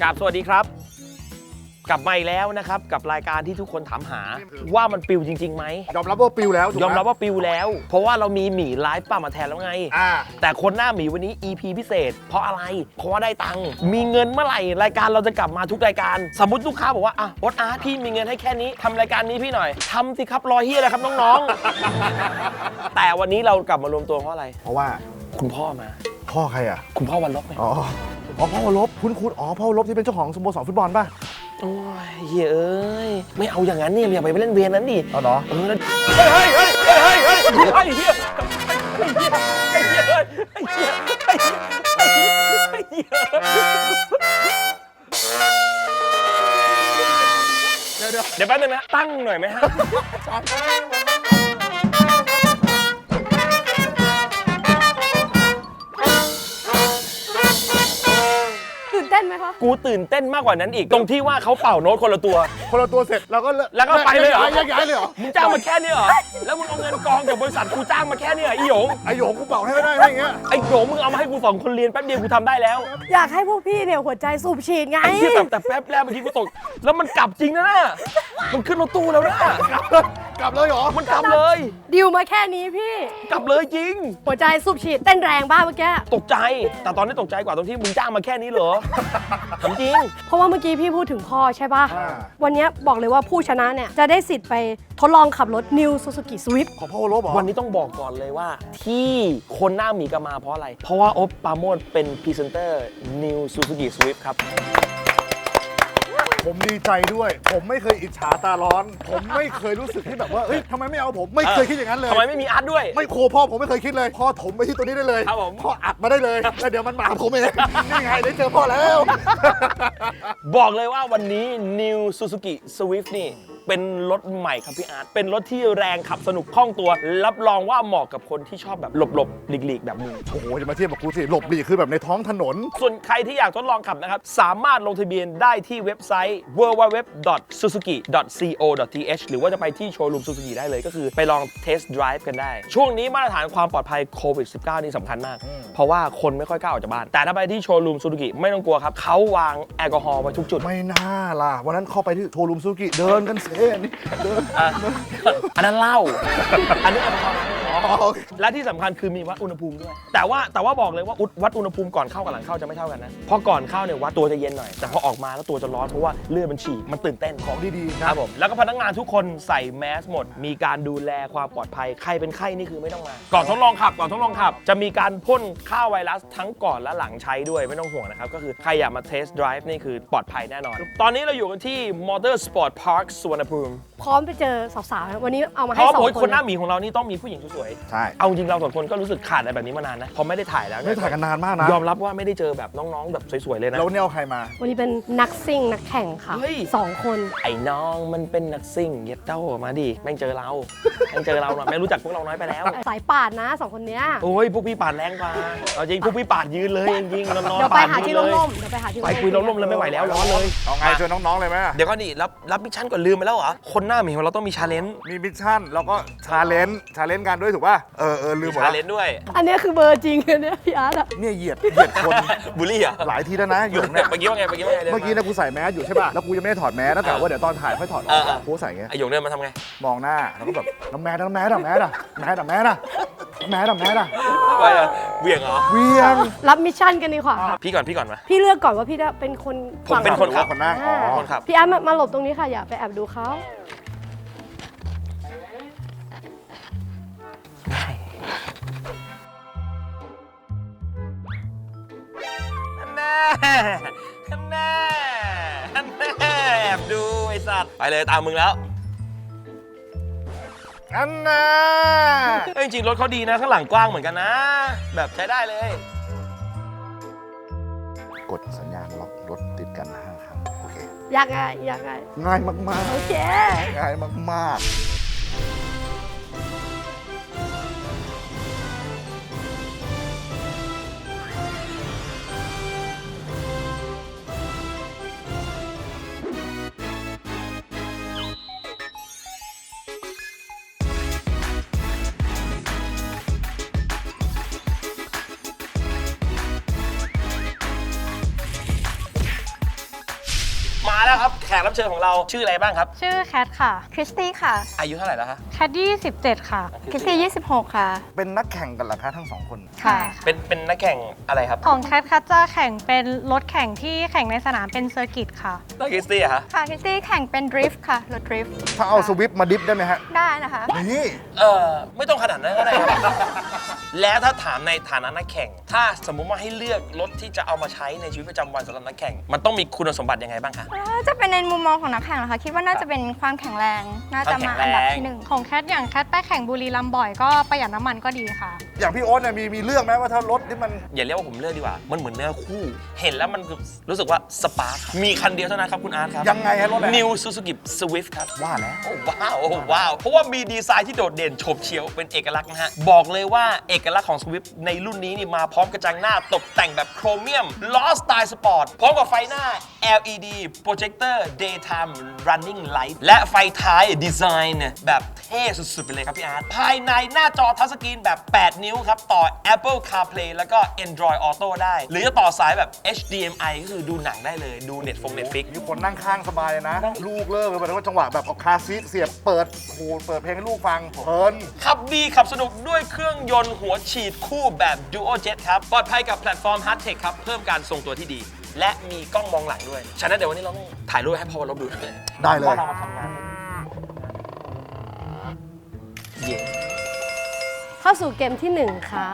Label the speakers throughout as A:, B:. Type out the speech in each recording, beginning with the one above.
A: กราบสวัสดีครับ กลับมาอีกแล้วนะครับ กับรายการที่ทุกคนถามหา ว่ามันปิวจริงๆไหม
B: ยอมรับว่าปิวแล้วถูกไห
A: ยอมรับว่าปิวแล้ว เพราะว่าเรามีหมีไลฟ์ป้ามาแทนแล้วไง
B: อ่า
A: แต่คนหน้าหมีวันนี้ EP พิเศษ เพราะอะไร เพราะว่าได้ตังค์มีเงินเมื่อไหร่ รายการเราจะกลับมาทุกรายการ สมมติลูกค้าบอกว่าอะวอตอาร์ตพี่มีเงินให้แค่นี้ทำรายการนี้พี่หน่อยทำสิครับรอเฮียอะไรครับน้องๆ แต่วันนี้เรากลับมารวมตัวเพราะอะไร
B: เพราะว่า
A: คุณพ่อมา
B: พ่อใครอะ
A: คุณพ่อวันลบไง
B: อ๋อ อ๋อพ่อวรบคุณคุณอ๋อพ่อวรบที่เป็นเจ้าของสโมสรฟุตบอลป่ะ
A: โอ้ยเฮียเอ้ยไม่เอาอย่างนั้นเนี่ยอย่าไปเล่นเวรนั้นดิ
B: อ๋อเหรอ
A: เออแล้วเฮ้ยเฮ้ยเฮ้ยเฮ้ยเฮ้ยเฮ้ยไอ้เหี้ยไอ้เหี้ยไอ้เหี้ยไอ้เหี้ยไอ้เหี้ยไอ้เหี้ย
B: เดี๋ยวเดี๋ยว
A: เดี๋ยวแป๊บนึงนะตั้งหน่อยไหมฮะ
C: เต้นไหมคะ
A: กูตื่นเต้นมากกว่านั้นอีก ตรงที่ว่าเขาเป่าโน้ตคนละตัว
B: คนละตัวเสร็จเราก็
A: แล้วก็ไปเลยเหรอ
B: แยกย้ายเลยเหรอ
A: มึงจ้างมาแค่นี้เหรอ แล้วมึงเอาเงินกองจากบริษัทกูจ้างมาแค่นี้เหรอไอีหยง
B: ไอโหยงกูเป่าให้ไม่ได้ให้อย่างเงี้ย
A: ไอ้หยงมึงเอามาให้กูสองคนเรียนแป๊บเดียวกูทำได้แล้ว
C: อยากให้พวกพี่เนี่ยหัวใจสูบฉีดไง
A: ไอ้ที่แบบแต่แป๊บแรกเมื่อกี้กูตก แล้วมันกลับจริงนะน่ะมันขึ้นรถตู้แล้วนะ
B: กลับเลยเหรอ
A: มันกลับเลย
C: ดิวมาแค่นี้พี่
A: กลับเลยจริง
C: หัวใจสูบฉีดเต้นแรงบ้าเมื่อกี้
A: ตกใจ แต่ตอนนี้ตกใจกว่าตรงที่มึงจ้างมาแค่นี้เหรอ ถามจริง
C: เพราะว่าเมื่อกี้พี่พูดถึงพ่อใช่ป่ะ
B: อ่า
C: วันนี้บอกเลยว่าผู้ชนะเนี่ย จะได้สิทธิ์ไปทดลองขับรถ New Suzuki Swift
B: ของพ่อวรบเหรอ
A: วันนี้ต้องบอกก่อนเลยว่า ที่คนหน้าหมีกนมาเพราะอะไร เพราะว่าอบปราโมดเป็นพรีเซนเตอร์ New Suzuki Swift ครับ
B: ผมดีใจด้วย ผมไม่เคยอิจฉาตาร้อน ผมไม่เคยรู้สึกที่แบบว่าเฮ้ยทำไมไม่เอาผมไม่เคยคิดอย่างนั้นเลย
A: ทำไมไม่มีอาร์ตด้วย
B: ไม่โคพ่อผมไม่เคยคิดเลย พ่อถมไปที่ตัวนี้ได้เลย
A: ครับผม
B: พ่ออัดมาได้เลยแล้วเดี๋ยวมันมาหาผมเองนี่ไงได้เจอพ่อแล้ว
A: บอกเลยว่าวันนี้ New Suzuki Swift นี่ เป็นรถใหม่ครับพี่อาร์ตเป็นรถที่แรงขับสนุกคล่องตัว รับรองว่าเหมาะกับคนที่ชอบแบบหลบๆหลีกๆ แบบมึง
B: โอ้โหจะมาเทียบกับกูสิหลบหลีกคือแบบในท้องถนน
A: ส่วนใครที่อยากทดลองขับนะครับ สามารถลงทะเบียนได้ที่เว็บไซต์ www.suzuki.co.th หรือว่าจะไปที่โชว์รูม Suzuki ได้เลยก็คือไปลองเทสต์ไดรฟ์กันได้ ช่วงนี้มาตรฐานความปลอดภัยโควิด -19 นี่สำคัญมาก เพราะว่าคนไม่ค่อยกล้าออกจากบ้าน แต่ถ้าไปที่โชว์รูม Suzuki ไม่ต้องกลัวครับเขาวางแอลกอฮอล์ไว้ทุกจุด
B: ไม่น่าล่ะ วันนั้นเข้าไปที่โชว์รูมซูกิเดินกันเซ่นี่เดิน
A: อะอันนั้นเหล้าอันนี้แอลกอฮอล์
B: อ๋อโอเค
A: และที่สำคัญคือมีวัดอุณหภูมิด้วย แต่ว่าแต่ว่าบอกเลยว่าอุดวัดอุณหภูมิก่อนเข้ากับหลังเข้าจะไม่เท่ากันนะเพราะก่อนเข้าเนี่ยวัดตัวจะเย็นหน่อย แต่พอออกมาแล้วตัวจะร้อนเพราะว่าเลือดมันฉี่มันตื่นเต้น
B: ของดีๆ
A: ครับผมแล้วก็พนักงานทุกคนใส่แมสหมด มีการดูแลความปลอดภัย ใครเป็นไข้นี่คือไม่ต้องมา ก่อนทดลองขับ ก่อนทดลองขับ จะมีการพ่นฆ่าไวรัสทั้งก่อนและหลังใช้ด้วยไม่ต้องห่วงนะครับ ก็คือใครอยากมาเทสต์ไดรฟ์นี่คือปลอดภัยแน่นอน ตอนนี้เราอยู่กันที่ Motor Sport Park สุวรรณภูมิ
C: พร้อมไปเจอสาวๆนะวันนี้เอามา
A: เพ
C: ให้
A: ราะ
C: สอง
A: โอ้ย
C: ค
A: คน
C: น
A: หน้าหมีของเรานี่ต้องมีผู้หญิงสวยๆ
B: ใช่
A: เอาจริงเราสองคนก็รู้สึกขาดอะไรแบบนี้มานานนะพอไม่ได้ถ่ายแล้ว
B: ไม่
A: เนี่ย
B: ได้ถ่ายกันนานมากนะ
A: ยอมรับว่าไม่ได้เจอแบบน้องๆแบบสวยๆเลยนะ
B: แล้วเนี่ยเอาใครมา
C: วันนี้เป็นนักซิ่งนักแข่งค่ะ
A: เฮ้ย
C: สองคน
A: ไอ้น้องมันเป็นนักซิ่งเย็ดเต้ามาดิแม่งเจอเราแม่งเจอเราหน่อยไม่รู้จักพวกเราน้อยไปแล้ว
C: สายปาดนะสองคนเนี้ย
A: โอ้ยพวกพี่ปาดแรงกว่าเอาจริงพวกพี่ปาดยืนเลยจริงๆนอน
C: เดี๋ยว
A: ๆ
C: ไป
A: ปาด
C: หา
A: ยื
C: ที่
A: นเลย
C: ร่มๆเดี๋ยวไปหาที่
A: ไปคุยเราล่มเลยไม่ไหวแล้วร้อนเลย
B: เอาไงชวนน้องๆเลยไหม
A: เดี๋ยวก็ดิรับรับมิชชั่นก่อนลืมไปแล้วเหรอ คนหน้าหมีของเราต้องมีชาเลนจ์
B: มีมิชชั่นแล้วก็ชาเลนจ์ชาเลนจ์กันด้วยถูกป่ะเออเออลื
A: มี
B: มหมด
A: ชา
B: แล้ว
A: เลนจ์ด้วย
C: อันเนี้ยคือเบอร์จริงอันเนี้ยพี่อาร์ตอะ
B: เนี่ยเหยียดเหยียดคน
A: บูลลี่เหรอ
B: หลายทีแล้วนะหยงเนี่ย
A: เมื่อกี้ว่าไงเมื่อกี้ว่าไงดิ
B: เมื่อกี้นะกูใส่แมสอยู่ใช่ป่ะแล้วกูยังไม่ได้ถอดแมสแล้วกะว่าเดี๋ยวตอนถ่ายค่อยถอดอ
A: เอ
B: อก
A: อเออ
B: กูใส่ไง
A: ไอ้หยงเดินมาทำไง
B: มองหน้าแล้วก็แบบน้ำแมสน้ำแมสอะแมสอะแมสอะแมสอะแมสอะแมสอะ
A: ไปเลยเหวี่ยงเหรอ
B: เวียง
C: รับมิชชั่นกันดีกว่าค่ะ
A: พี่ก่อนพี่ก่อนมา
C: พี่เลือกก่อนว่าพี่จะเป็นคน
A: ผมเป็น คนขับ
B: คนนั่งอ๋อ
A: คนขับ
C: พี่อาร์ตมามาหลบตรงนี้ค่ะอย่าไปแอบดูเขา
A: อันแน่อันแน่อันแน่แอบดูไอ้สัตว์ ไปเลยตามมึงแล้ว
B: อันน่ะ
A: เอ้ยจริงๆรถเขาดีนะ ข้างหลังกว้างเหมือนกันนะ แบบใช้ได้เลย
C: ยากไงอยากไง
B: ง่ายมาก
C: โอเค
B: ๆ ง่ายมาก
A: แล้วครับแขกรับเชิญของเราชื่ออะไรบ้างครับ
D: ชื่อแคทค่ะ
E: คริสตี้ค่ะ
A: อายุเท่าไหร่แล้วฮะ
D: แคทยี่สิบเจ็ดค่ะ
E: คริสตี้26 ค่ะ
B: เป็นนักแข่งกันเหรอคะทั้งสองคน
E: ค่ะ
A: เป็นเป็นนักแข่งอะไรครับ
D: ของแคทคัจะแข่งเป็นรถแข่งที่แข่งในสนามเป็นเซอร์กิตค่ะ
A: นักคริสตี้อะฮะ
E: ค่ะ คริสตี้แข่งเป็นดริฟต์ค่ะ รถดริฟต์
B: ถ้าเอาสวิฟต์มาดิฟได้ไหมฮะ
E: ได้นะคะ
B: นี่
A: เออไม่ต้องขนาดนั้นก็ได้ครับแล้วถ้าถามในฐานะนักแข่ง ถ้าสมมุติว่าให้เลือกรถที่จะเอามาใช้ในชีวิตประจำวันสำหรับนักแข่ง มันต้องมีคุณสมบัติยังไงบ้างคะ
E: ถ้าจะเป็นในมุมมองของนักแข่งเหรอคะ คิดว่าน่าจะเป็นความแข็งแรง น่าจะมาอันดับที่หนึ่ง
D: ของแคทอย่างแคทไปแข่งบุรีรัมย์บ่อยก็ประหยัดน้ำมันก็ดีค่ะ
B: อย่างพี่โอ๊ตเนี่ยมีมีเรื่องไหมว่าถ้ารถที่มัน
A: อย่าเรียกว่าผมเลือกดีกว่า มันเหมือนเนื้อคู่ เห็นแล้วมันรู้สึกว่าสปาร์คมีคันเดียวเท่านั้นครับคุณอาร์ตครับ
B: ยังไงฮะรถอะไร
A: New Suzuki Swift ครับ
B: ว่าแล้ว
A: โอ้ว้าวโอ้ว้าว เพราะว่ามีดีไซน์ที่โดดเด่นโฉบเฉียวเป็นเอกลักษณ์นะฮะ บอกเลยว่าเอกลักษณ์ของ Swift ในรุ่นนี้นี่มาพร้อมกระจังหน้าตกแต่งแบบโครเมียมล้อสไตล์สปอร์ตพร้อมกับไฟหน้า LED Projector Daytime Running Light และไฟท้ายดีไซน์เนี่ยแบบเท่สุดๆไปเลยครับพี่อาร์ตภายในหน้าจอทัชสกรีนแบบ 8 นิ้วครับ ต่อ Apple CarPlay แล้วก็ Android Auto ได้ หรือจะต่อสายแบบ HDMI ก็คือดูหนังได้เลยดู Netflix Netflix
B: มีคนนั่งข้างสบายเลยนะ ลูกเลิกเลยแบบว่าจังหวะแบบเอาคาร์ซีทเสียบเปิดโอ้โหเปิดเพลงให้ลูกฟังเพลิน
A: ขับดีขับสนุกด้วยเครื่องยนต์หัวฉีดคู่แบบ Duo Jet ครับ ปลอดภัยกับแพลตฟอร์ม Hard Tech ครับ เพิ่มการทรงตัวที่ดี และมีกล้องมองหลังด้วย ฉะนั้นเดี๋ยววันนี้เราต้องถ่ายรูปให้พ่อวันลบดูด้วย
B: ได้เลย
A: ว่าเรามาทำงานเย้
C: เข้าสู่เกมที่ 1 ค่ะ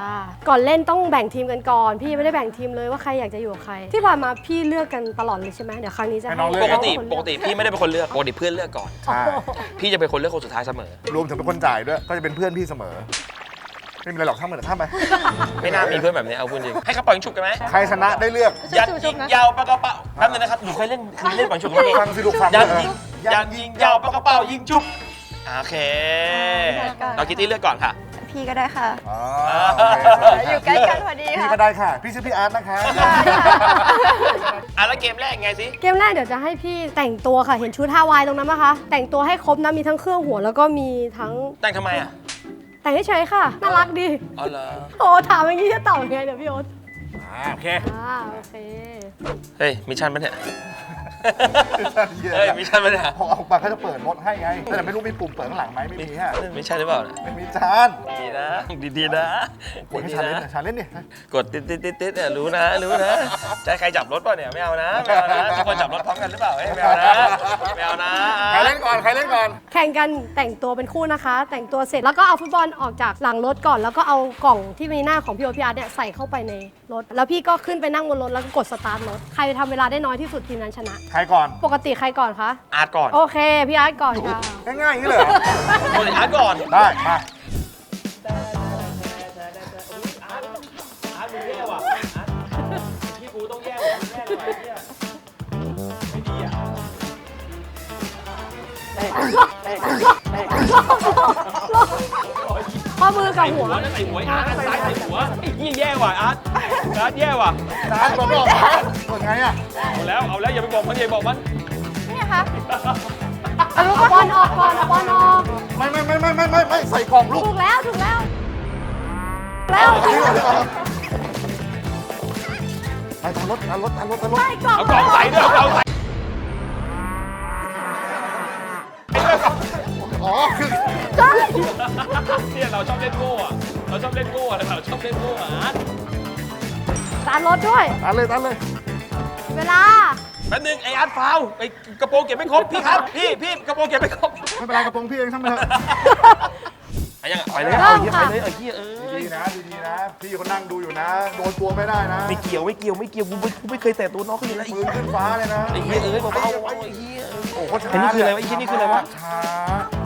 C: ก่อนเล่นต้องแบ่งทีมกันก่อน พี่ไม่ได้แบ่งทีมเลยว่าใครอยากจะอยู่กับใคร ที่ผ่านมาพี่เลือกกันตลอดเลยใช่ไหมเดี๋ยวครั้งนี้จะ
B: ให้
C: ให้
B: น้องเลื
A: ป
B: อก
A: กติ
C: คนเลื
A: ปกติพี่ไม่ได้เป็นคนเลือกปกติเพื่อนเลือกก่อน
B: ใช่
A: พี่จะเป็นคนเลือกคนสุดท้ายเสมอ
B: รวมถึงเป็นคนจ่ายด้วย ก็จะเป็นเพื่อนพี่เสมอ ไม่มีอะไรหรอกทั้งหมดทั้งไป
A: ไม่น่ามีเพื่อนแบบนี้เอาพูดจริง ให้เขาปล่อยยิงฉุบกันไหม
B: ใครชนะได้เลือก
A: ยัดยิงยาวปากกระเป๋าแป๊บนึงนะครับหนูเคยเล่นเคยเล่นปล่อยยิงฉุบไหม
B: ฟังสิลูกฟัง
A: ยัด
B: เออ
A: ยิงยัดยิงยาวปากกระเป๋ายิงจุ๊บโอเคเราคิตตี้เลือกก่อนค่ะ
E: พี่ก็ได้ค่ะ
B: อ๋อ
E: อยู่ใกล้กันพอดี
B: พี่
E: ค่ะ
B: ก็ได้ค่ะ พี่ชื่อพี่อาร์ตนะคะ
A: อะแล้วเกมแรกไงสิ
C: เกมแรกเดี๋ยวจะให้พี่แต่งตัวค่ะ เห็นชุดฮาวายตรงนั้นไหมคะ แต่งตัวให้ครบนะ มีทั้งเครื่องหัวแล้วก็มีทั้ง
A: แต่งทำไมอะ
C: แต่งเฉยๆค่ะ น่ารักดี
A: อ๋อเหรอ
C: โอ้ถามอย่างนี้จะตอบยังไงเดี๋ยวพี่โอ๊ต
B: อ่าโอเค
C: อ่าโอเค
A: เฮ้ยมิชชั่นปะเนี่ย
B: เยอะ
A: เฮ้ยมิชชั่นปะเนี่ย
B: พอออกมาเขาจะเปิดรถให้ไง แต่ไม่รู้มีปุ่มเปิดข้างหลังไหมไม่มีฮะ
A: มิชชั่นหรือเปล่าเนี่ย
B: ไม่มีจาน
A: ดีนะ ดีๆนะ
B: กดให้ชาเลนจ์หน่อยชาเลนจ์ดิ
A: กดติดติดติดติดเนี่ยรู้นะรู้นะจะให้ใครจับรถเปล่าเนี่ยไม่เอานะไม่เอานะทุกคนจับรถพร้อมกันหรือเปล่าเฮ้ยไม่เอานะไม่เอานะ
B: ใครเล่นก่อนใครเล่นก่อน
C: แข่งกันแต่งตัวเป็นคู่นะคะ แต่งตัวเสร็จแล้วก็เอาฟุตบอลออกจากหลังรถก่อน แล้วก็เอากล่องที่มีหน้าของพี่โอตพี่อาร์ตเนี่ยใส่เข้าไปในรถ แล้วพี่ก็ขึ้นไปนั่งบนรถแล้วก็กดสตาร์ทรถ ใครทำเวลาได้น้อยที่สุดทีมนั้นชนะ
B: ใครก่อน
C: ปกติใครก่อนคะ
A: อาร์ตก่อน
C: โอเค พี่อาร์ตก่อนค่ะ
B: ง่ายๆอย่างนี้เลยเหรอ
A: ปกติอาร์ตก่อน
B: ได้ มา
C: ข้อมือกับหัว
A: หัวนั่นใส่หัวอาร์ตอันซ้ายใส่หัวไอ้เหี้ยแย่ว่ะอาร์ตอาร์ตแย่ว่ะ
B: จานตัวไม่ออกมาเปิดไงอะ
A: เอาแล้วเอาแล้วอย่าไปบอกมันอย่าไปบอกมัน
E: เนี่ยค่ะ
C: เอาลูกบอลออกก่อนเอาบอลออก
B: ไม่ไม่ไม่ไม่ไม่ไม่ไม่ใส่กล่องลูก
C: ถูกแล้วถูกแล้ว แล้ว
B: นี่ก่อนนี่ก่อนไปทางรถทางรถทางรถทางรถ
C: ใช่กล่อง
A: เอากล่องใส่ด้วยเอากล่องใส่ เนี่ยเราชอบเล่นโง่อะเราชอบเล่นโง่อะเราชอบเล่นโง่อะอาร์ต
C: ตามรถด้วย
B: ตันเลยตันเลย
C: เวลา
A: แป๊บนึงไออาร์ตฟาวล์ไอกระโปรงเก็บไม่ครบพี่ครับพี่พี่กระโปรงเก็บไม่ครบ
B: ไม่เป็นไรกระโปรงพี่เองช่างมันเถอะ
A: ไปยังอะไปเลย
C: เริ่
A: เอา
C: ม
A: เหี้ย
C: ค่ะ
A: ไปเลยไอ้เหี้ยเอ้ย
B: ดีๆนะดีๆนะ พี่เขานั่งดูอยู่นะ โดนตัวไม่ได้นะ
A: ไม่เกี่ยวไม่เกี่ยวไม่เกี่ยวกูไม่กูไม่เคยแตะตัวน้องเขาอยู่แล้วไอ้
B: ปืนขึ้นฟ้าเลยนะ
A: ไอ้เหี้ยเอ้ยเบาๆเบาๆไอ้เหี้ย
B: โอ้โหช้า
A: ไอ้นี่คืออะไรวะไอ้เหี้ยนี่คืออะไรวะ
B: ช้า
A: เอา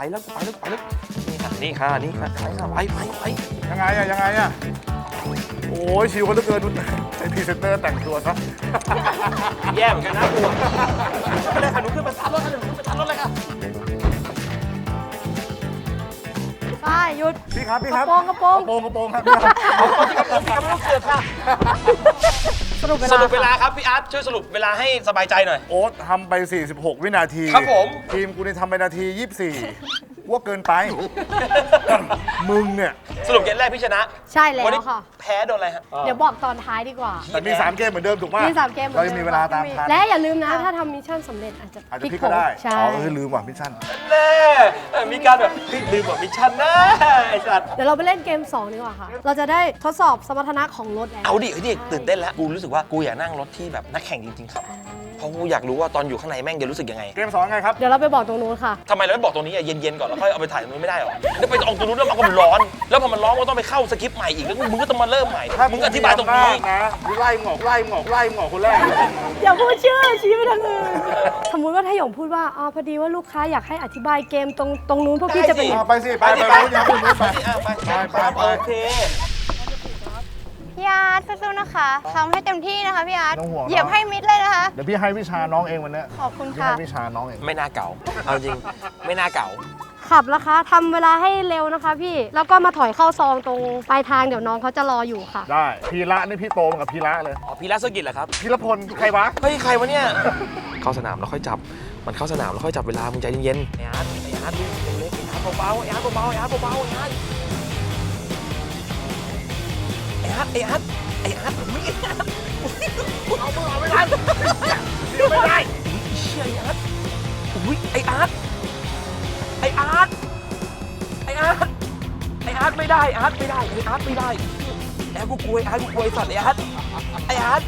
A: ไปแล้วไปแล้วไปแล้วนี่ค่ะนี่ค่ะนี่ค่ะไปค่ะไปไปไป
B: ยังไงอะยังไงอะโอ้ยชิวกันเหลือเกินไอพรีเซนเตอร์แต่งตัวซะ
A: แย่เหมือนกันนะกูอะไม่ได้ค่ะหนูขึ้นมาตามรถค่ะหนูขึ้นมาตามรถเลยค่ะ
C: ใช่หยุด
B: พี่ครับพี่ครับ
C: กระโปรงกระโปรง
B: กระโปรงกระโปรงครับพี่ครับ
A: เอาเอาที่กระโปรงพี่กระโปรงเสือกค่ะ
C: สรุปเว
A: ส
C: ลา
A: รุปเวลาครับพี่อาร์ตช่วยสรุปเวลาให้สบายใจหน่อย
B: โอ๊ตทำไป 46 วินาที
A: ครับผม
B: ทีมกูนี่ทำไปนาที 24กู ว่าเกินไป มึงเนี่ย
A: สรุปเกมแรกพี่ชนะ
C: ใช่แล้
A: วันนี้
C: วค่ะ
A: แพ้โดนอะไรฮะ
C: เดี๋ยวบอกตอนท้ายดีกว่า
B: แต่มี3เกมเหมือนเดิมถูกป่ะ
C: มีสามเกมหอน
B: เรา
C: ดิ
B: ยังมีเวลาตามทัน
C: และอย่าลืมนะ ถ้าทำมิชชั่นสำเร็จอาจจะ
B: อาจจะ
C: พ
B: พลิ
C: ลิ
B: ก
C: ก
B: ก็ได้
C: ใช่
B: อ๋อเออลืมว่ะมิชชั่น
A: แน่เออมีการแบบเฮ้ยลืมบอกมิชชั่นนะไอ้สัตว์
C: เดี๋ยวเราไปเล่นเกม 2 ดีกว่าค่ะ เราจะได้ทดสอบสมรรถนะของรถแล้ว
A: เอาดิเฮ้ยดิตื่นเต้นแล้ว กูรู้สึกว่ากูอยากนั่งรถที่แบบนักแข่งจริงๆครับ เพราะกูอยากรู้ว่าตอนอยู่ข้างในแม่งจะรู้สึกยังไง
B: เกมสองไงครับ
C: เดี๋ยวเราไปบอกตรงนู้นค่ะ
A: ทำไมเราไม่บอกตรงนี้อะเย็นๆก่อนแล้วค่อยเอาไปถ่ายตรงนู้นไม่ได้หรอแล้วไปออกตรงนู้นแล้วมันก็มันร้อน แล้วพอมันร้อนก็ต้องไปเข้าสคริปต์ใหม่อีกแล้วมึงก็ต้องมาเริ่มใหม่
B: ถ้า
A: มึงอธิบายตรงนี้
B: มีอำนาจนะกูไล่มึงออกไล่มึงออกไล่มึงออกคนแรก
C: อย่าพูดชื่อชี้ไปทางอื่นสมมุติว่าถ้าหยงพูดว่าอ๋อพอดีว่าลูกค้าอยากให้อธิบายเกมตรงตรงนู้นพวกพี่จะเป็น
B: เอาไปสิ ไปไปไปไปไปไป
A: อะไป
B: ไปไปไป
A: โอเค
E: พี่อาร์ตสู้ๆนะคะทำให้เต็มที่นะคะพี่อาร์ต
B: ไม่ต้องห่วงนะ
E: เหยียบให้มิดเลยนะคะ
B: เดี๋ยวพี่ให้วิชาน้องเองวันเนี้ย
E: ขอบคุณ
B: พี่
E: ค่ะ
B: ให้วิชาน้องเอง
A: ไม่น่าเก่า เอาจริง ไม่น่าเก่า
C: ขับนะคะทำเวลาให้เร็วนะคะพี่ แล้วก็มาถอยเข้าซองตรงปลายทางเดี๋ยวน้องเขาจะรออยู่ค่ะ
B: ได้ พีระนี่พี่โตมากับพีระเลย
A: อ๋อพีรัสกิจเหรอครับ
B: พีระพลใครวะ
A: เฮ้ย ใครวะเนี่ย เข้าสนามแล้วค่อยจับ มันเข้าสนามแล้วค่อยจับเวลา มึงใจเย็นๆไอ้อาร์ตไอ้อาร์ตดูเล็กๆไอ้อาร์ตเบาๆไอ้อาร์ตเบาๆไอ้อาร์ตเบาๆไอ้อาร์ต อ้อาร์ตไอ้อาร์ตไอ้อาร์ตไอ้อาร์ตเอามือเอาไม่ทันไม่ได้เชี่ยไอ้อาร์ตอุ้ยไอ้อาร์ตไอ้อาร์ตไอ้อาร์ตไอ้อาร์ตไม่ได้อาร์ตไม่ได้ไอ้อาร์ตไม่ได้ไอ้อาร์กูกลัวไอ้อาร์ตกูกลัวไอ้สัตว์ไอ้อาร์ตไอ้อาร์ต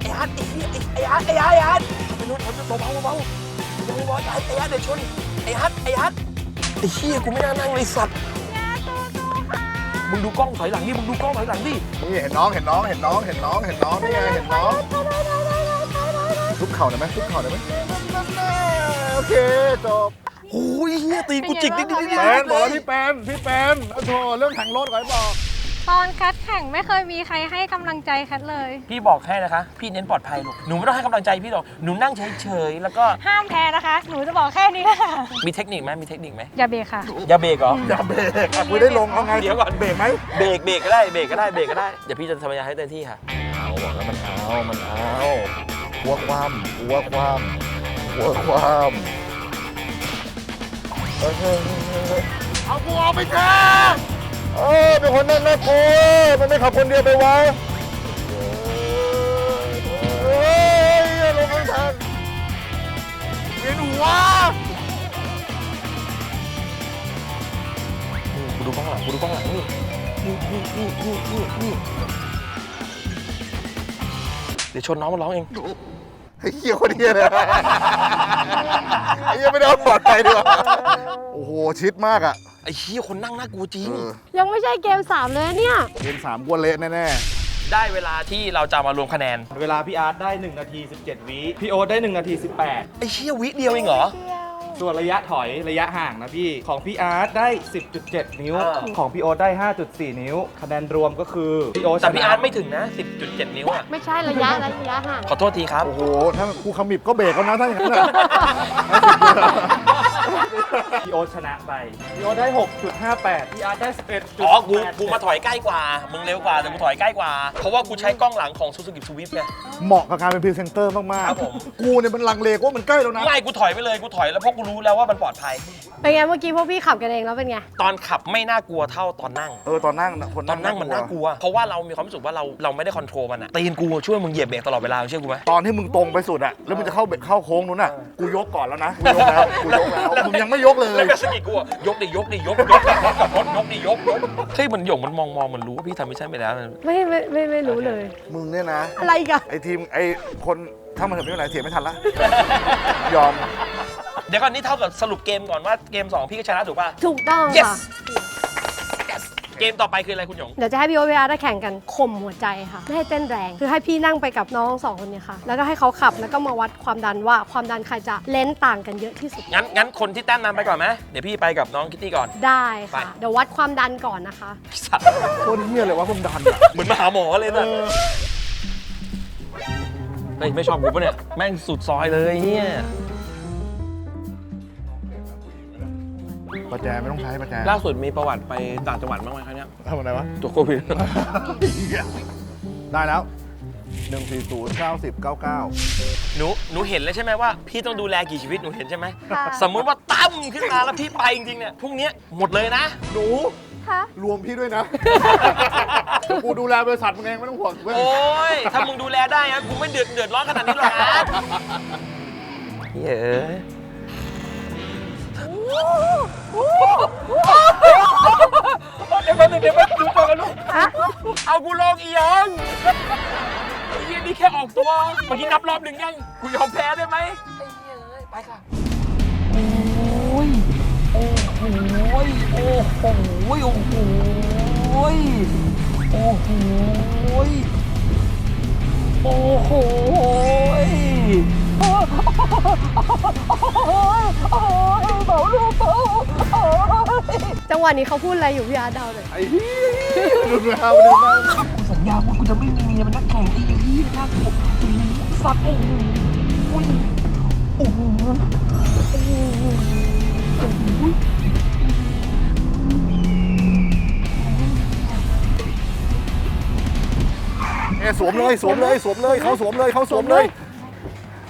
A: ไอ้อาร์ตไอ้เหี้ยไอ้อาร์ตไอ้อาร์ตไอ้อาร์ตไปนู้นทำเบาเบาเบาเบาเบาไอ้ไอ้อาร์ตเดี๋ยวชนไอ้อาร์ตไอ้อาร์ตไอ้เหี้ยกูไม่น่านั่งเลยสัตว์ มึงดูกล้องถอยหลังดิมึงดูกล้องถอยหลังดิ
B: นี่เห็นน้องเห็นน้องเห็นน้องเห็นน้องเห็นน้องนี่ไงเห็นน้องทุบเข่าได้ไหมทุบเข่าได้ไหมโอเคจบ
A: โอ้ยเหี้ยตีนกูจิกดิ๊กดิ๊กดิ๊ก
B: แป
A: ดิ๊
B: น
A: ก
B: บอก
A: เล
B: ว่ายพี่แปนพี่แปนโอ้โหเรื่องแข่งรถก่อนบอก
D: ตอนคัดแข่งไม่เคยมีใครให้กำลังใจคัดเลย
A: พี่บอกแค่นะคะ พี่เน้นปลอดภัยลูกหนูไม่ต้องให้กำลังใจพี่หรอกหนูนั่งเฉยๆแล้วก็
D: ห้ามแพ้นะคะ หนูจะบอกแค่นี้ค่ะ
A: มีเทคนิคไหมมีเทคนิคไหม
D: อย่าเบรกค่ะ
A: อย่าเบรกเหรอ
B: อย่าเบรกอะคุยได้ลงเอาไง
A: เดี๋ยวก่อน
B: เบรกไหม
A: เบรกเบรกก็ได้เบรกก็ได้เบรกก็ได้เดี๋ยวพี่จะทำยาให้เต็มที่ค่ะ
B: เอาบอกแล้วมันเอามันเอาหัวความหัวความหัวความเฮ้ยเฮ้ยเฮ้ยเฮ้ยเอากูออกไปจ้า เออเป็นคนนั่งนะกูมันไม่ขับคนเดียวไปวะเฮ้ยลงข้างทางเวียนหัว
A: กูดูกล้องหลังกูดูกล้องหลังนี่นี่นี่นี่นี่นี่นี่เดี๋ยวชนน้องมันร้องเอง
B: ไอ้เหี้ยคนเหี้ยเลยไอ้เหี้ยไม่ได้เอาปลอดภัยดีกว่าโอ้โหชิดมากอะ
A: ไอ้เหี้ยคนนั่งน่ากลัวจริง
B: เออ
C: ยังไม่ใช่เกม 3 เลยเนี่ย
B: เกมสามกวนเละแน่
A: ได้เวลาที่เราจะมารวมคะแนน
F: เวลาพี่อาร์ตได้ 1 นาที 17 วิ พี่โอ๊ตได้ 1 นาที
A: ไอ้เชี่ยวิเดียวเองเหรอ
F: 18 ส่วนระยะถอยระยะห่างนะพี่ ของพี่อาร์ตได้ 10.7 นิ้ว
A: เออ
F: ของพี่โอ๊ตได้ 5.4 นิ้ว คะแนนรวมก็คือ พี่โอ๊ต
A: แต่พี่
F: ชนะ
A: อาร์ตไม่ถึงนะ 10.7 นิ้วอะ
C: ไม่ใช่ระยะระยะห่าง
A: ขอโทษทีครับ
B: ๆ โอ้โห ถ้ากูขมิบก็เบรกแล้วนะถ้าอย่างนั้นอะ
F: พี่โอ๊ตชนะไปพี่โอ๊ตได้ 6.58พี่อาร์ตได้ 11.8
A: อ๋อ กู กูมาถอยใกล้กว่า มึงเร็วกว่าแต่กูถอยใกล้กว่า เพราะว่ากูใช้กล้องหลังของ Suzuki Swift ไง
B: เหมาะกับการเป็นพรีเซนเตอร์มาก
A: ครับผม
B: ๆ กูเนี่ยมันลังเลว่ามันใกล้แล้วนะ
A: ไม่ กูถอยไปเลย กูถอยแล้วเพราะกูรู้แล้วว่ามันปลอดภัย
C: เป็นไงเมื่อกี้พวกพี่ขับกันเองแล้วเป็นไง
A: ตอนขับไม่น่ากลัวเท่าตอนนั่ง
B: เออตอนนั่งะคน
A: ตอนนั่งมันน่ากลัว เพราะว่าเรามีความรู้สึกว่าเราเราไม่ได้คอนโทรลมันอะตีนกูช่วยมึงเหยียบเบรกตลอดเวลาเชื่อกูไหม
B: ตอนที่มึงตรงไปสุดอะแล้วมึงจะเข้าเบรกเข้าโค้งนู้นอะกูยกก่อนแล้วนะ กูยกแล้ว กูยกแล้วมึงยังไม่ยกเลย
A: แล้วก็สะกิดกูอะยกดิยกดิยกยกกับรถกับรถยกดิยกยกเฮ้ยมันหยงมันมองมองมันรู้ว่าพี่ทำไม่ใช่ไปแล้ว
C: ไม่ไม่ไม่ไม่รู้เลย
B: มึงเนี่ยนะ
C: อะไรกัน
B: ไอ้ทีมไอ้คนถ้ามันเถอะไม่เป็นไรเถียงไม่ทันละ ยอม
A: เดี๋ยวก่อนนี่เท่ากับสรุปเกมก่อนว่าเกม2พี่ก็ชนะถูกป่ะ
C: ถูกต้อง
A: yes
C: ค่ะ
A: yes เก มต่อไปคืออะไรคุณหยง
C: เดี๋ยวจะให้พี่โอพีอาร์ได้แข่งกันข่มหัวใจค่ะไม่ให้เต้นแรง คือให้พี่นั่งไปกับน้องสองคนเนี้ค่ะ แล้วก็ให้เขาขับแล้วก็มาวัดความดันว่าความดันใครจะเลนส์ต่างกันเยอะที่สุด
A: งั้นงั้นคนที่แต้มนำไปก่อนไหมเดี๋ยวพี่ไปกับน้องคิตตี้ก่อน
C: ได้ค่ะ
A: ไป
C: เดี๋ยววัดความดันก่อนนะคะ
A: ไอ้สัตว์
B: โคตรเฮี้ยเลยว่าผมดันอะ
A: เหมือนมาหาหมอเลยนะเฮ้ยไม่ชอบกูปะเนี่ย แม่งสุดซอยเลยเนี่ย
B: ประแจไม่ต้องใช้ประแจ
A: ล่าสุดมีประวัติไปต่างจังหวัดบ้างไหมครับเนี่ย
B: ทำอะไรวะ
A: ตัวโควิด
B: ได้แล้ว 140 90 99
A: หนูหนูเห็นแล้วใช่ไหมว่า พี่ต้องดูแลกี่ชีวิตหนูเห็นใช่ไหม
E: ค่ะ
A: สมมุติว่าตั้มขึ้นมาแล้วพี่ไปจริงๆเนี่ยพรุ่งนี้หมดเลยนะ
B: หนู
E: ค่ะ
B: รวมพี่ด้วยนะ เดี๋ยวกูดูแลบริษัทมึงเองไม่ต้องห่วงเว้ย
A: โอ้ยถ้ามึงดูแลได้นะกูไม่เดือดเดือดร้อนขนาดนี้หรอกนะเย้ย เดี๋ยวแป๊บนึงเดี๋ยวแป๊บนึงก่อนกันลูกเอากูลงอีหยังไอ้เหี้ยนี่แค่ออกตัวเมื่อกี้นับรอบหนึ่งยังกูยอมแพ้ได้ไหมไอ้เหี้ยเอ้ยไปค่ะโอ้ยโอ้โหยโอ้โหโอ้โหโอ้โหโอ้โห ยโอ้ยโอ้ยเบาลูกโอ้ย
C: จังหวะนี้เขาพูดอะไรอยู่พี่อาร์ตเดาเลย
B: ไอ้เหี้ยดูแลดูแล
A: กูสัญญาว่ากูจะไม่มีเมียเป็นนักแข่งไอ้ยี่น่ากลัวสัตว์โอ้โหยโอ้โหโอ้โห
B: เอ้ยสวมเลยสวมเลยสวมเลยเขาสวมเลยเขาสวมเลย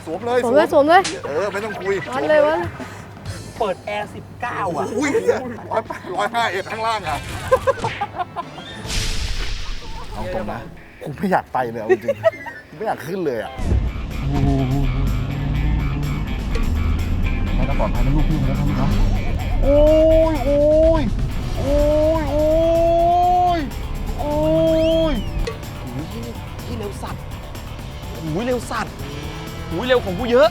B: สวมเลย
C: สวมเลยสวมเลย
B: เออไม่ต้องคุย
C: วันเลยวันเลย
A: เปิดแอร์19 อะ
B: อุ้ยร้อยร้อยห้าเอ็ดข้างล่างอะเอาตรงนะกูไม่อยากไปเลยเอาจริงๆกูไม่อยากขึ้นเลยอะให้ต้องปลอดภัยนะลูกพี่นะท่านนะโอ้ยโอ้ยโอ้ยโอ้ยโอ้ย
A: ที่เร็วสัตว์หูยเร็วสัตว์ หูยเร็วของกูเยอะ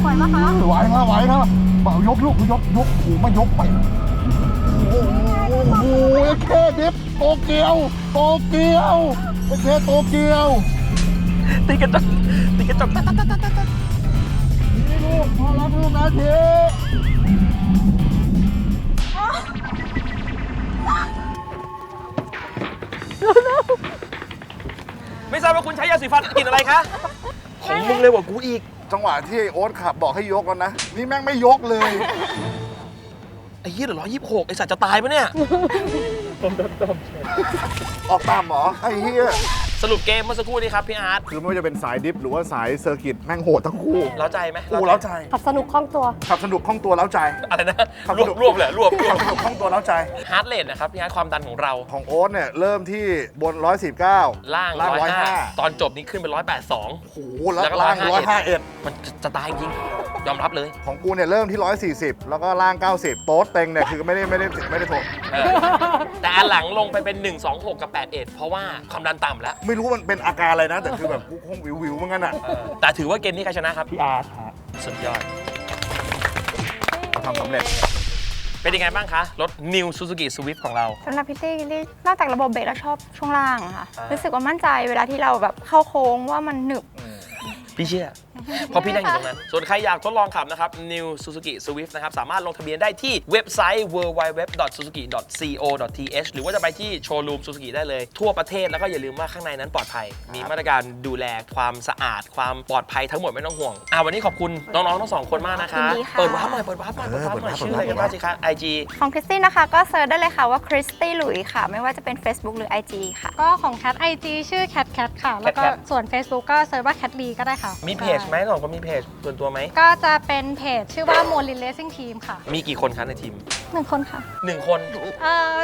E: ไหวปะคะ
B: ไหวนะไหวนะเปล่ายกลูกยกยกโอ้ไม่ยกไป โอ้โหแค่ดิฟโตเกียว โตเกียวแค่โตเกียว
A: ตีกระจกตีกระจกตัดตัดตัดตัดตัด
B: นี่ลูกพอรับลูกนะที
A: ทราบว่าคุณใช้ยาสีฟันกลินอะไรคะของมึงเร็วกว่ากูอีก
B: จังหวะที่โอ๊ตขับบอกให้ยกแล้วนะ นี่แม่งไม่ยกเลย
A: ไอ้เหี้ยเหลือร้อยยี่สิบหกไอ้สัตว์จะตายปะเนี่ย
B: ออกตามเหรอไอ้เหี้ย
A: สรุปเกมเมื่อสักครู่นี้ครับพี่อาร์ต
B: คือไม่ว่าจะเป็นสายดิฟหรือว่าสายเซอร์กิตแม่งโหดทั้งคู่
A: เล้าใจไหม
B: กูเล้าใจ
C: ขับสนุกคล่องตัว
B: ขับสนุกคล่องตัวเล้าใจ
A: อะไรนะ
B: ขับ
A: ร
B: ส
A: ว
B: นุ
A: บ
B: ก
A: รวบเลยรวบรว
B: ขั
A: บบ
B: สนุกคล่องตัวเล้าใจ
A: ฮาร์ดเรทนะครับพี่อาร์ตความดันของเรา
B: ของโอ๊ตเนี่ยเริ่มที่บน 149
A: ล่าง
B: ล่าง
A: ร้อยห้า
B: 105
A: ตอนจบนี้ขึ้นเป็นร้อยแปดสอง
B: โอ้โหแล้ว
A: แล้วก็
B: ล่าง
A: 151
B: 151
A: มันจะจะตายจริง ยอมรับเลย
B: ของกูเนี่ยเริ่มที่ 140 แล้วก็ล่าง 90 โต๊ดเต็งเนี่ยคือไม่ได้ไม่ได้ไม่ได้โทร
A: เออแต่อันหลังลงไปเป็น 1 2 6 กับ 8 1 เพราะว่าความดันต่ำแล้ว
B: ไม่รู้มันเป็นอาการอะไรนะ แต่คือแบบกูคงวิววิวๆเหมือนกันอะ
A: เออแต่ถือว่าเกมนี้ใครชนะครับพี่อาร์ตสุดยอด
B: ทำสำเร็จ
A: เป็นยังไงบ้างคะ รถ New Suzuki Swift ของเรา
E: สำหรับพี่ตี้ที่นอกจากระบบเบรกแล้วชอบช่วงล่างอะค่ะ
A: อ่ารู้
E: รู้สึกว่ามั่นใจเวลาที่เราแบบเข้าโค้งว่ามันหนึบ
A: พี่เชื่อ เพราะพี่นั่งอยู่ตรงนั้น ส่วนใครอยากทดลองขับนะครับ New Suzuki Swift นะครับ สามารถลงทะเบียนได้ที่เว็บไซต์ www.suzuki.co.th หรือว่าจะไปที่โชว์รูม Suzuki ได้เลย ทั่วประเทศแล้วก็อย่าลืมว่าข้างในนั้นปลอดภัย มีมาตรการดูแลความสะอาด ความปลอดภัยทั้งหมดไม่ต้องห่วงอ่าวันนี้ขอบคุณน้องๆทั้งสองคนมากนะคะ
E: ยินดีค่ะ
A: เปิดวาร์ปหน่อยเปิดวาร์ปหน่อยเปิดวาร์ปหน่อย
B: เออ
A: ชื่ออะไรกันบ้างสิคะ IG
E: ของคริสตี้นะคะก็เซิร์ชได้เลยค่ะว่าคริสตี้หลุยค่ะ ไม่ว่าจะเป็น Facebook หรือ IG ค่ะ
D: ก็ของ Cat IG ชื่อ Cat Cat ค่ะ แล้วก็
A: Cat
D: ส่วน Facebook ก็เซิร์ชว่า Cat Lee ก็ได้ค่ะ
A: มีเพจไหมสองคนมีเพจส่วนตัวไหม
D: ก็จะเป็นเพจชื่อว่า m o l i n Racing Team ค่ะ
A: มีกี่คนคะในทีม
E: หนึ่งคนค่ะ
A: หนึ่งคน
D: เอ่อ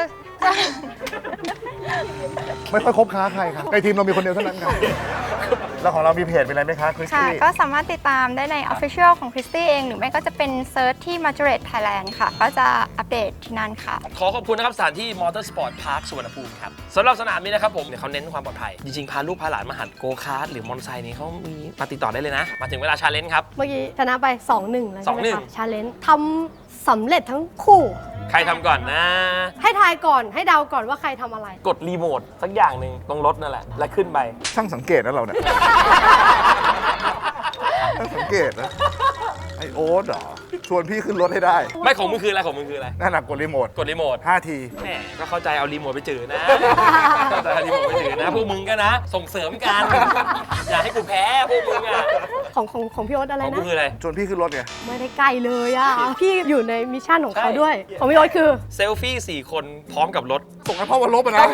B: ไม่ค่อยคบค้าใครครับในทีมเรามีคนเดียวเท่านั้นครับ แล้วของเรามีเพจเป็นอะไรไหมคะคริส
E: ค่ะ
B: ตี้
E: ก็สามารถติดตามได้ใน Official ของคริสตี้เอง หรือไม่ก็จะเป็นเซิร์ชที่ m a j o r a t e Thailand ค่ะ ก็จะอัปเดตที่นั่นค่ะ
A: ขอขอบคุณนะครับสถานที่ Motorsport Park สุวรรณภูมิครับสำหรับสนามนี้นะครับผมเนี่ยเขาเน้นความปลอดภัย จริงๆ พาลูกพาหลานมาหัดโกคาร์ทหรือมอเตอร์ไซค์นี้เขามีมาติดต่อได้เลยนะ มาถึงเวลาชาเลนจ์ครับ
C: เมื่อกี้ชนะไป 2-1 แล้วใช่ไหมคะ
A: 2-1
C: ชาเลนจ์ทำ สำเร็จทั้งคู่
A: ใครทำก่อนนะ
C: ให้ทายก่อนให้เดาก่อนว่าใครทำอะไร
A: กดรีโมทสักอย่างหนึ่งตรงรถนั่นแหละ แล้วขึ้นไป
B: ช่างสังเกตนะเราเนี่ย ช่างสังเกตนะไอ้ไอโอ๊ตเหรอ ชวนพี่ขึ้นรถให้ได้
A: ไม่ของมึงคืออะไรของมึงคืออะไร
B: นั่นน่ะกดรีโมท
A: กดรีโมท
B: 5ที
A: แหมก็เข้าใจเอารีโมทไปจือนะเข้าใจเอารีโมทไปจือนะพวกมึงก็นะ ส่งเสริมกันอย่าให้กูแพ้พวกมึงอะ
C: ของของของพี่โอ๊ตอะไร
A: ของกู
C: นะ
A: คืออะไร
B: ชวนพี่ขึ้นรถไง
C: ไม่ได้ใกล้เลยอะ พี่อยู่ในมิชชั่นของเขา
A: ใช่
C: ด้วยของพี่โอ๊ตคือ
A: เซลฟี่สี่คนพร้อมกับรถ
B: ส่งให้พ่อวันลบอะนะ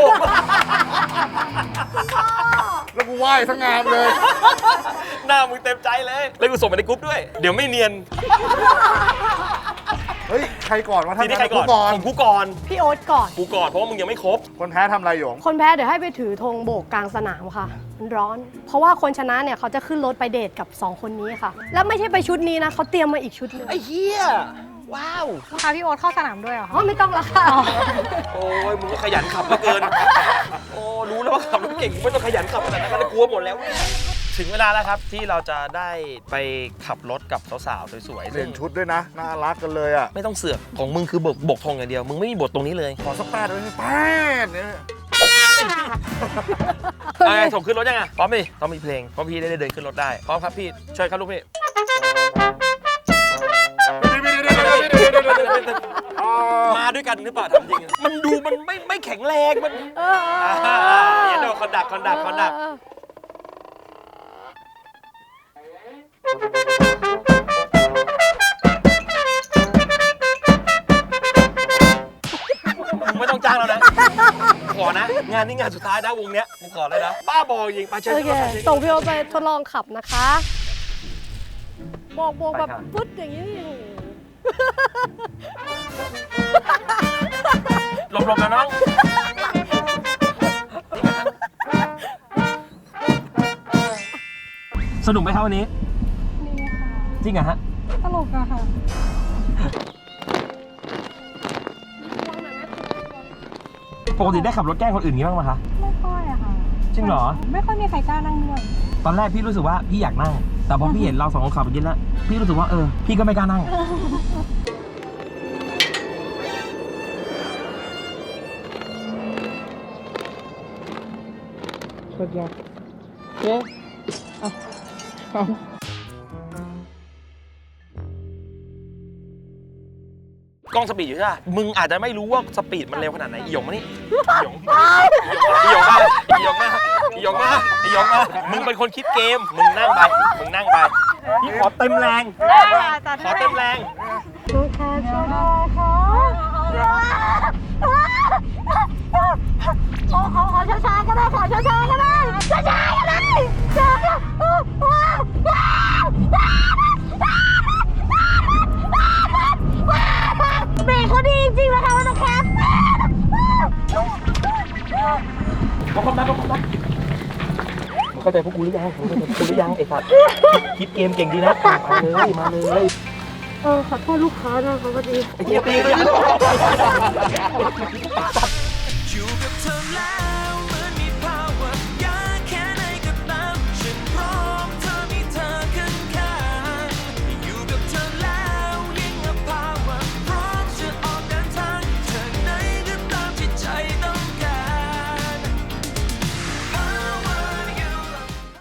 B: แล้วกูไหว้ทั้งงานเลย
A: หน้ามึงเต็มใจเลย แล้วกูส่งไปในกรุ๊ปด้วย เดี๋ยวไม่เนียน
B: เฮ้ย ใครก่อนวะ
A: ที
B: ท่าน
A: นี้ใคร
B: กู
A: ก่อน
B: ก่อน
A: ของกูก่อน
C: พี่โอ๊ตก่อน
A: กูก่อน เพราะว่ามึงยังไม่ครบ
B: คนแพ้ทำอะไรหยง
C: คนแพ้เดี๋ยวให้ไปถือธงโบกกลางสนามค่ะ มันร้อน เพราะว่าคนชนะเนี่ยเขาจะขึ้นรถไปเดทกับ 2 คนนี้ค่ะ แล้วไม่ใช่ไปชุดนี้นะเขาเตรียมมาอีกชุดหนึง
A: ไอ้เหี้ย ว้าว
D: พาพี่โอ๊ตเข้าสนามด้วยเหรอ
C: อ๋อ
D: คะ
C: ไม่ต้องละค่ะ
A: โอ้ยมึงก็ขยันขับเหลือเกิน โอ้รู้แล้วว่าขับรถ เก่งไม่ต้องขยันขับขนาดนั้นแล้วกลัวหมดแล้ว ถึงเวลาแล้วครับที่เราจะได้ไปขับรถกับสาวๆสวยๆ
B: เปลี่
A: ซึ่
B: ย
A: ง
B: นชุดด้วยนะ น่ารักกันเลยอะ
A: ไม่ต้องเสือกของมึงคือบกบกธงอย่างเดียว มึงไม่มีบทตรงนี้เลย
B: ขอสักแป๊ดเลยแป๊ดเนี่ย
A: เอาไงส่งขึ้นรถยังไงพร้อมไหมต้องมีเพลงเพราะพี่ได้เดินขึ้นรถได้ พร้อมครับพี่เชิญครับลูกพี่ ด้วยกันหรือเปล่าทำจริงมันดูมันไม่ไม่แข็งแรงมัน
C: เออเออเอ
A: อ่า
C: อ
A: เดี๋ยวโดนคอนดักคอนดักคอนดัก
C: เออ
A: มึงไม่ต้องจ้างแล้วนะ ขอนะ งานนี้งานสุดท้ายนะวงเนี้ยมึงขอเลยนะ บ้าบอยิงไปเชิญ
C: โอเค
A: ไปเชิญ
C: ส่งพี่โอ๊ตไปทดลองขับนะคะโบกโบกแบบ
A: ไปค่ะ
C: ปุ๊ดอย่างนี้
A: ห ลบๆนะน้อง สนุกไหมครับวันนี้จริงเหรอฮะ
D: ตลกอะค่ะ
A: ปกติได้ขับรถแกล้งคนอื่นนี้บ้างไหมคะ
D: ไม่ค่อยอะค่ะ
A: จริงเหรอ
D: ไม่ค่อยมีใครกล้านั่งด้วย
A: ตอนแรกพี่รู้สึกว่าพี่อยากนั่ง แต่พอพี่เห็นเราสองคนขับไปกินแล้ว พี่รู้สึกว่าเออ พี่ก็ไม่กล้านั่ง กล้องสปีดอยู่ใช่ไหมมึงอาจจะไม่รู้ว่าสปีดมันเร็วขนาดไหนอีหยงมานี่อีหยงอีหยงมาอีหยงมาอีหยงมาอีหยงมามึงเป็นคนคิดเกม มึงนั่งไป มึงนั่งไปพี่ขอเต็มแรง
D: ได้ค่ะอาจารย์
A: ขอเต็มแรง
C: ขอขอขอช้าๆก็ได้ขอช้าๆก็ได้ช้าๆก็ได้ช้าเบรกเขาดีจริงๆนะคะวันนะครับ
A: มาคนมามาคนมาเข้าใจพวกกูหรือยังเข้าใจพวกกูหรือยังไอ้สัตว์คิดเกมเก่งดีนะมาเลยมาเลย
C: เออขอโทษลูกค้าด้วยเขาก็ดี
A: ไอ้เหี้ยตีเลย